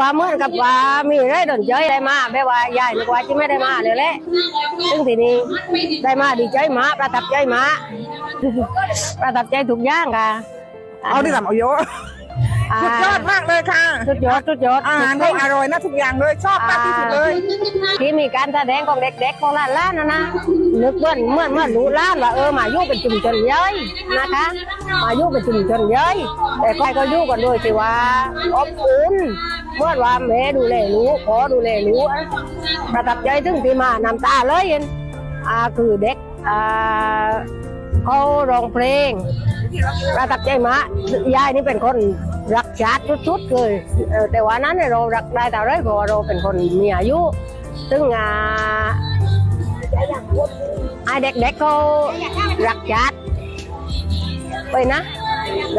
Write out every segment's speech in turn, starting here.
ว่าเหมือนกับว่ามีได้ดนใจได้มาแบบว่ายายนึกว่าจะไม่ได้มาเลยแหละซึ่งทีนี้ได้มาดีใจมาประทับใจมาประทับใจทุกอย่างค่ะเอาที่ทำเอาเยอะ สุดยอดมากเลยค่ะ สุดยอดสุดยอดอาหารก็อร่อยนะทุกอย่างเลยชอบมากที่สุดเลย ที่มีการแสดงของเด็กๆของล้านล้านๆนะนะนึกเหมื่อนเหมื่อนเหมื่อนรู้ล้านว่าเออมาอยู่เป็นชุมชนย่อยนะคะ มาอยู่เป็นชุมชนย่อยแต่ใครก็อยู่กันโดยที่ว่าอบอุ่นเมื่อว่าแม่ดูแลรู้ขอดูแลรู้อะประทับใจถึงที่มาน้ำตาเลยเห็นอ่าคือเด็กอ่าเขาร้องเพลงประทับใจมากยายนี่เป็นคน รักชาติสุดๆเลยแต่ว่านั้นเนี่ยเรารักได้แต่ไรเพราะเราเป็นคนมีอายุ ซึ่งอ่าไอเด็กๆเขารักชาติไปนะ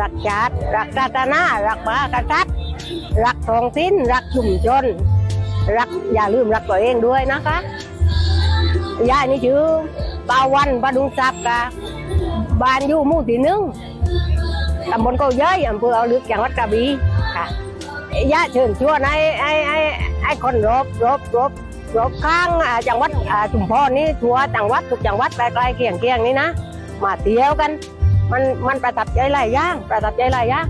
รักชาติรักศาสนารักมหากษัตริย์รักท้องถิ่นรักชุมชน รักอย่าลืมรักตัวเองด้วยนะคะยายนี่ชื่อปาวันประดุงทรัพย์กะบ้านอยู่มู่ที่หนึ่ง ตำบลเกาเย้ยอำเภอเอาลึกจังหวัดกระบี่ค่ะย่าเชิญชวนไอ้ไอ้ไอ้ไอ้คนรบรบรบรบข้างจังหวัดชุมพรนี่ทัวร์จังหวัดทุกจังหวัดใกล้ๆเคียงเคียงนี่นะมาเที่ยวกัน มันมันประทับใจหลายอย่างประทับใจหลายอย่าง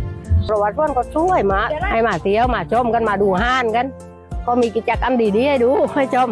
ประวัติพ่นก็ช่วยมาให้มาเที่ยวมาชมกันมาดูห้านกัน ก็มีกิจกรรมดีๆให้ดูให้ชม